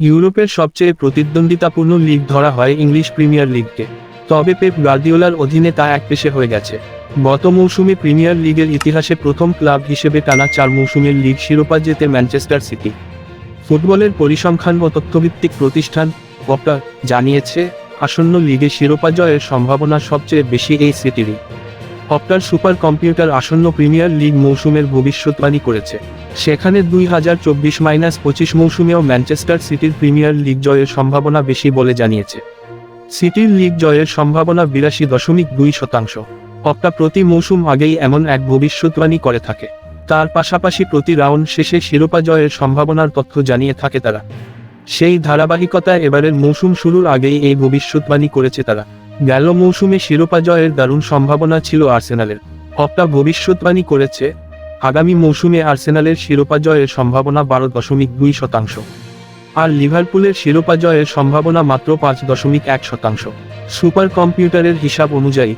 ইউরোপের সবচেয়ে প্রতিদ্বন্দ্বিতাপূর্ণ লিগ ধরা হয় ইংলিশ প্রিমিয়ার লিগকে। তবে পেপ গার্দিওলার অধীনে তা একপেশে হয়ে গেছে। গত মৌসুমে প্রিমিয়ার লিগের ইতিহাসে প্রথম ক্লাব হিসেবে টানা চার মৌসুমের লিগ শিরোপা জেতে ম্যানচেস্টার সিটি। ফুটবলের পরিসংখ্যান ও তথ্যভিত্তিক প্রতিষ্ঠান জানিয়েছে, আসন্ন লিগে শিরোপা জয়ের সম্ভাবনা সবচেয়ে বেশি এই সিটিরই। অপটার সুপার কম্পিউটার আসন্ন প্রিমিয়ার লিগ মৌসুমের ভবিষ্যৎবাণী করেছে। সেখানে দুই হাজার চব্বিশ মাইনাস পঁচিশ মৌসুমেও ম্যানচেস্টার সিটির প্রিমিয়ার লিগ জয়ের সম্ভাবনা বেশি বলে জানিয়েছে। সিটির লিগ জয়ের সম্ভাবনা বিরাশি দশমিক দুই শতাংশ। অপটা প্রতি মৌসুম আগেই এমন এক ভবিষ্যৎবাণী করে থাকে। তার পাশাপাশি প্রতি রাউন্ড শেষে শিরোপা জয়ের সম্ভাবনার তথ্য জানিয়ে থাকে তারা। সেই ধারাবাহিকতায় এবারের মৌসুম শুরুর আগেই এই ভবিষ্যৎবাণী করেছে তারা। গেল মৌসুমে শিরোপা জয়ের দারুণ সম্ভাবনা ছিল আর্সেনালের। অপটা ভবিষ্যৎবাণী করেছে, আগামী মৌসুমে আর্সেনালের শিরোপা জয়ের সম্ভাবনা বারো দশমিক দুই শতাংশ। আর লিভারপুলের শিরোপা জয়ের সম্ভাবনা মাত্র পাঁচ দশমিক এক শতাংশ। সুপার কম্পিউটারের হিসাব অনুযায়ী,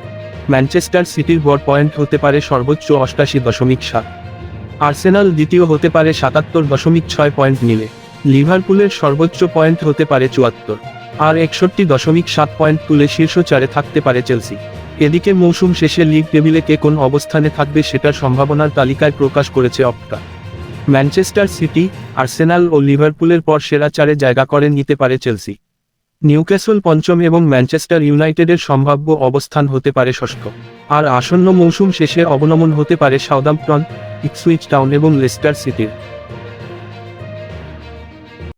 ম্যানচেস্টার সিটির গড় পয়েন্ট হতে পারে সর্বোচ্চ অষ্টাশি দশমিক সাত। আর্সেনাল দ্বিতীয় হতে পারে সাতাত্তর দশমিক ছয় পয়েন্ট নিলে লিভারপুলের সর্বোচ্চ পয়েন্ট হতে পারে চুয়াত্তর। আর একষট্টি দশমিক সাত পয়েন্ট তুলে শীর্ষ চারে থাকতে পারে চেলসি। এদিকে মৌসুম শেষে লিগ টেবিলে কে কোন অবস্থানে থাকবে সেটার সম্ভাবনার তালিকায় প্রকাশ করেছে অপটা। ম্যানচেস্টার সিটি, আর্সেনাল ও লিভারপুলের পর সেরা চারে জায়গা করে নিতে পারে চেলসি। নিউক্যাসল পঞ্চম এবং ম্যানচেস্টার ইউনাইটেডের সম্ভাব্য অবস্থান হতে পারে ষষ্ঠ। আর আসন্ন মৌসুম শেষে অবনমন হতে পারে সাউদাম্পটন, ইপসুইচ টাউন এবং লেস্টার সিটির।